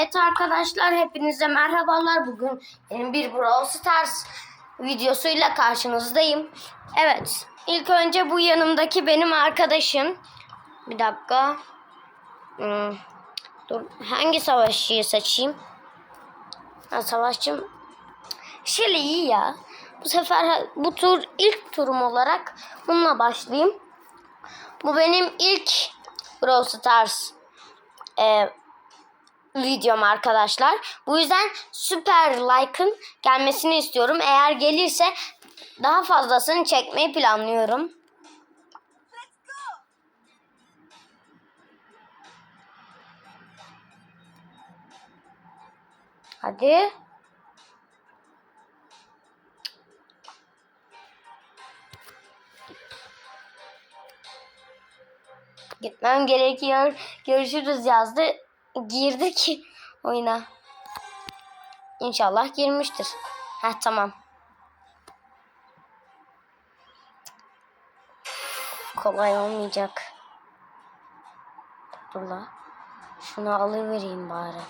Evet arkadaşlar hepinize merhabalar. Bugün benim bir Brawl Stars videosuyla karşınızdayım. Evet ilk önce bu yanımdaki benim arkadaşım. Bir dakika. Hmm, Dur hangi savaşçıyı seçeyim? Ha, savaşçım Şöyle iyi ya. Bu sefer bu tur ilk turum olarak bununla başlayayım. Bu benim ilk Brawl Stars e, videom arkadaşlar. Bu yüzden süper like'ın gelmesini istiyorum. Eğer gelirse daha fazlasını çekmeyi planlıyorum. Hadi. Gitmem gerekiyor. Görüşürüz yazdı. Girdi ki oyuna. İnşallah girmiştir. Heh tamam. Kolay olmayacak. Dur la. Şunu alıvereyim bari.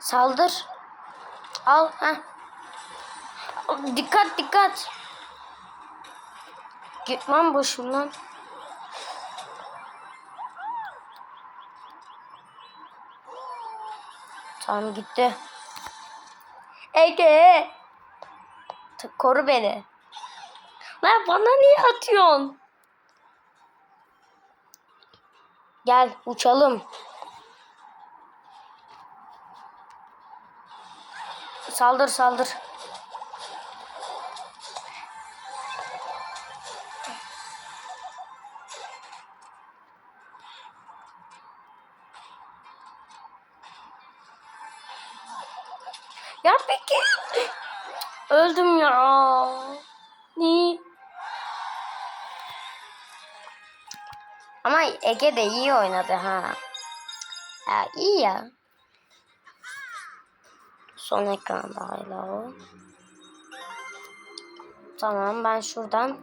Saldır. Al. Heh. Dikkat dikkat. Gitmem boşumdan. Tamam gitti. Ege. Koru beni. Lan bana niye atıyorsun? Gel uçalım. Saldır saldır. Öldüm ya. Niye? Ama Ege de iyi oynadı ha. Ya iyi ya. Son ekranda hala o. Tamam ben şuradan.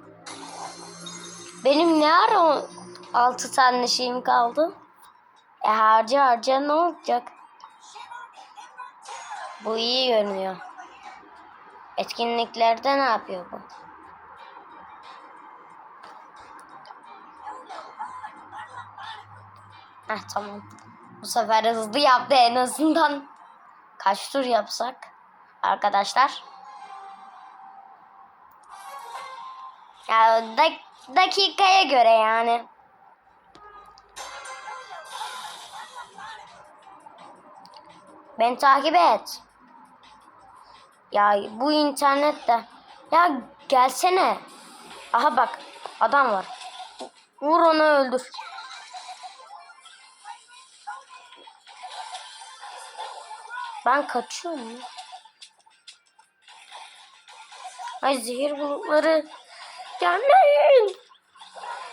Benim ne ara o 6 tane şeyim kaldı? E harca harca ne olacak? Bu iyi görünüyor. Etkinliklerde ne yapıyor bu? Heh tamam. Bu sefer hızlı yaptı en azından. Kaç tur yapsak arkadaşlar? Ya dak- dakikaya göre yani. Beni takip et. Ya bu internette. Ya gelsene. Aha bak adam var. Vur onu öldür. Ben kaçıyorum. Ay zehir bulutları. Gelmeyin.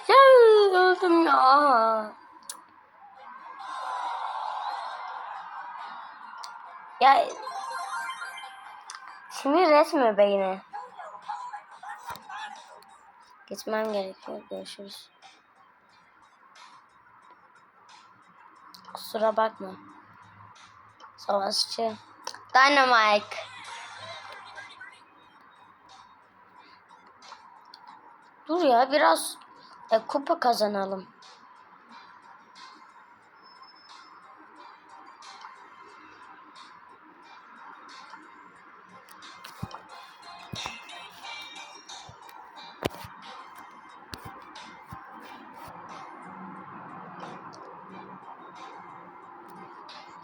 Ya öldüm ya. Ya sinir etme beyni. Gitmem gerekiyor. Görüşürüz. Kusura bakma. Savaşçı. Dynamite. Dur ya biraz e, kupa kazanalım.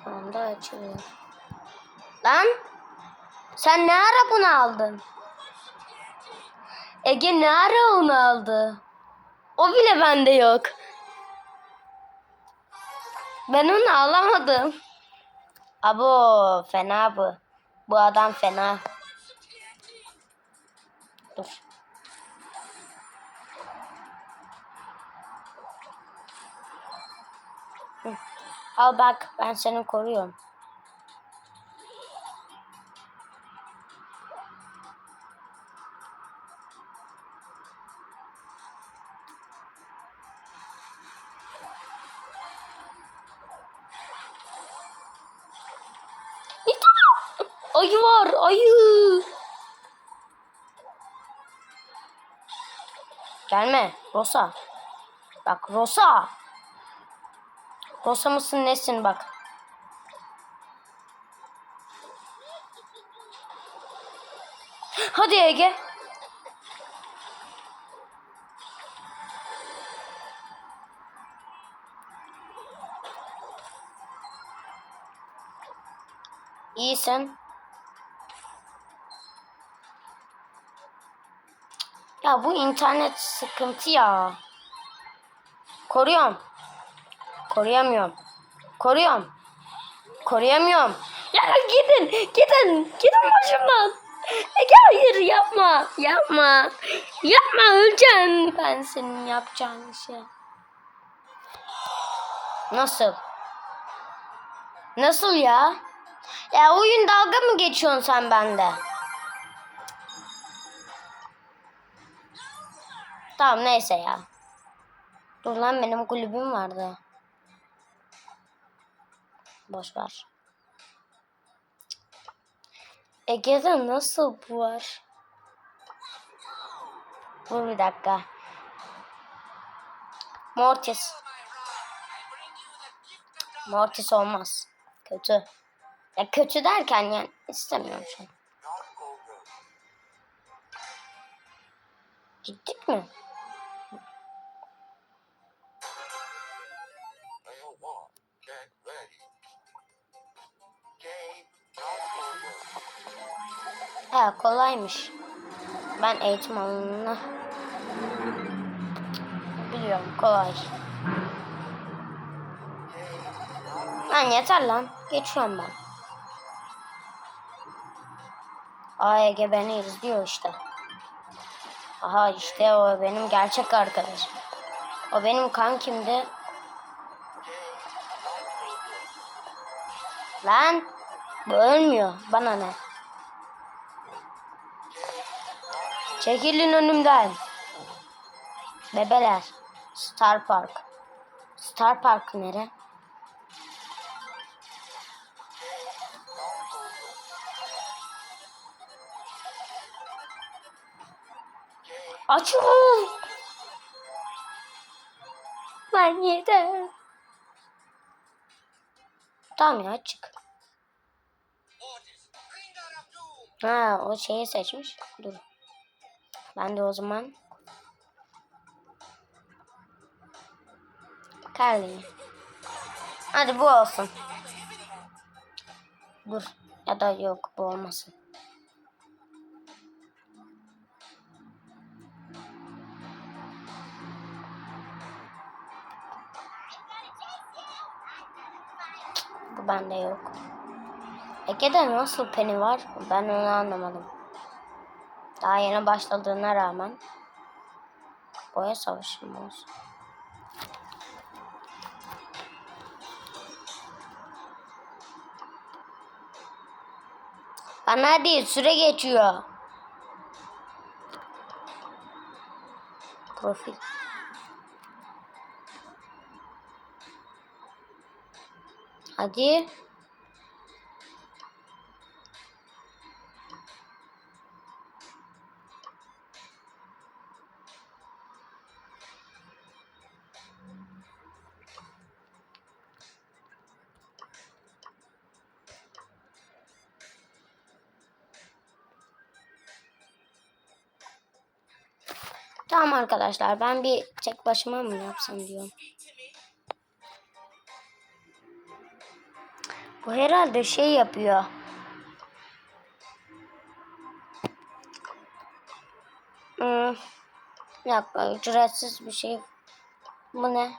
Anda açılıyor. Lan sen ne ara bunu aldın? Ege ne ara onu aldı? O bile bende yok. Ben onu alamadım. Abo fena bu. Bu adam fena. Dur. Hı. Al bak ben seni koruyorum. Ayı var ayı. Gelme Rosa. Bak Rosa. Rosa mısın nesin bak. Hadi Ege. İyisin. Ya bu internet sıkıntı ya. Koruyorum. Koruyamıyorum. Koruyorum. Koruyamıyorum. Ya gidin, gidin, gidin başımdan. Ege hayır yapma, yapma. Yapma öleceksin. Ben senin yapacağın şey. Nasıl? Nasıl ya? Ya oyun dalga mı geçiyorsun sen bende? Tamam neyse ya. Dur lan benim kulübüm vardı. Boş ver. Ege'de nasıl bu var? Dur bir dakika. Mortis. Mortis olmaz. Kötü. Ya kötü derken yani istemiyorum şu an. Gittik mi? Ha kolaymış. Ben eğitim alanını biliyorum kolay. Lan yeter lan. Geçiyorum ben. Aa Ege beni izliyor işte. Aha işte o benim gerçek arkadaşım. O benim kankimdi. Lan bu ölmüyor. Bana ne? Çekilin önümden. Bebeler. Star Park. Star Park nere? Açıl. Ben yeter. Tamam ya çık. Ha o şeyi seçmiş. Dur. Ben de o zaman Carly. Hadi bu olsun. Dur. Ya da yok bu olmasın. Bu bende yok. Ege'de nasıl peni var? Ben onu anlamadım. Daha yeni başladığına rağmen. Boya savaşı mı? Bana değil süre geçiyor. Profil. Hadi. Tamam arkadaşlar ben bir tek başıma mı yapsam diyorum. Bu herhalde şey yapıyor. Hmm. Dakika ücretsiz bir şey. Bu ne?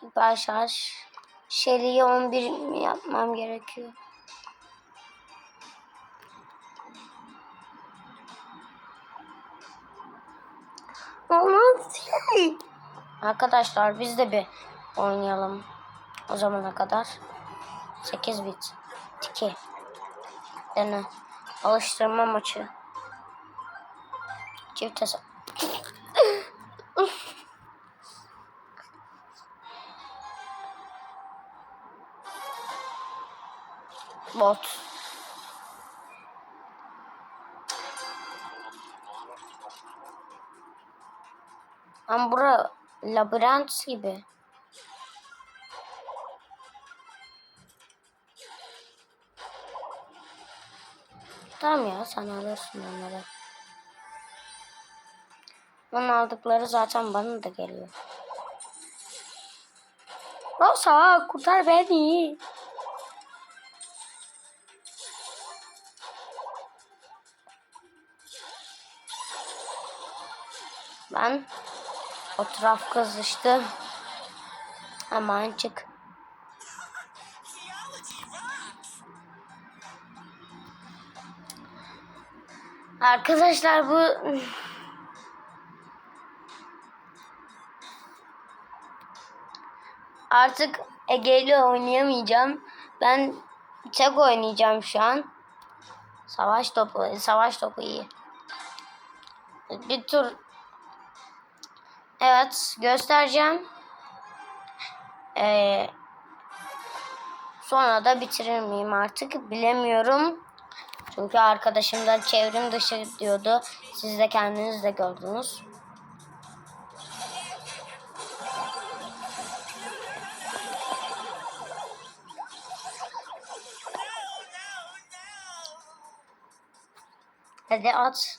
Süper şarj. Şeli'yi 11 mi yapmam gerekiyor? Arkadaşlar biz de bir oynayalım. O zamana kadar. 8 bit. 2. Dene. Alıştırma maçı. Çift hesap. Bot. Ama bura labirent gibi. Tamam ya sen alırsın onları. Onun aldıkları zaten bana da geliyor. Rosa kurtar beni. Ben o taraf kızıştı. Aman çık. Arkadaşlar bu artık Ege ile oynayamayacağım. Ben tek oynayacağım şu an. Savaş topu, savaş topu iyi. Bir tur Evet göstereceğim. Ee, sonra da bitirir miyim artık bilemiyorum. Çünkü arkadaşım da çevrim dışı diyordu. Siz de kendiniz de gördünüz. Hadi at.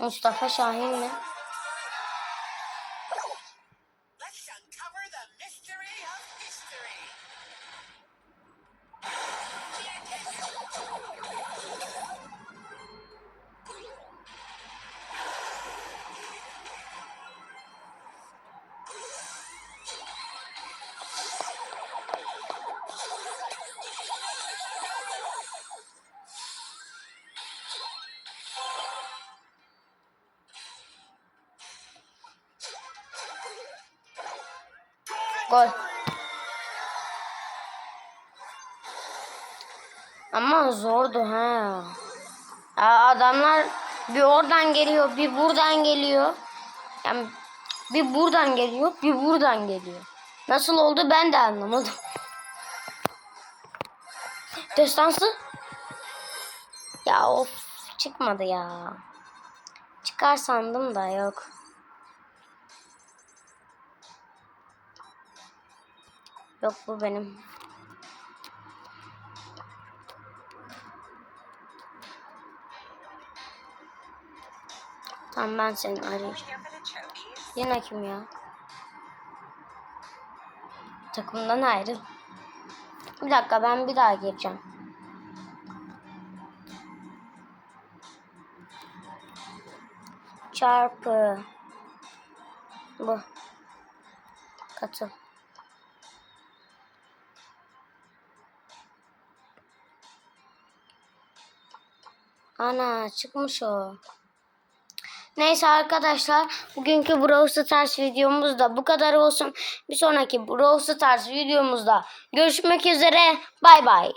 Mustafa Şahin mi? Gol. Ama zordu ha. Ya adamlar bir oradan geliyor, bir buradan geliyor. Yani bir buradan geliyor, bir buradan geliyor. Nasıl oldu ben de anlamadım. Destansı. Ya of çıkmadı ya. Çıkar sandım da yok. Yok bu benim. Tamam ben seni arayacağım. Yine kim ya? Takımdan ayrı. Bir dakika ben bir daha gireceğim. Çarpı. Bu. Katıl. Ana çıkmış o. Neyse arkadaşlar bugünkü Brawl Stars videomuz da bu kadar olsun. Bir sonraki Brawl Stars videomuzda görüşmek üzere. Bay bay.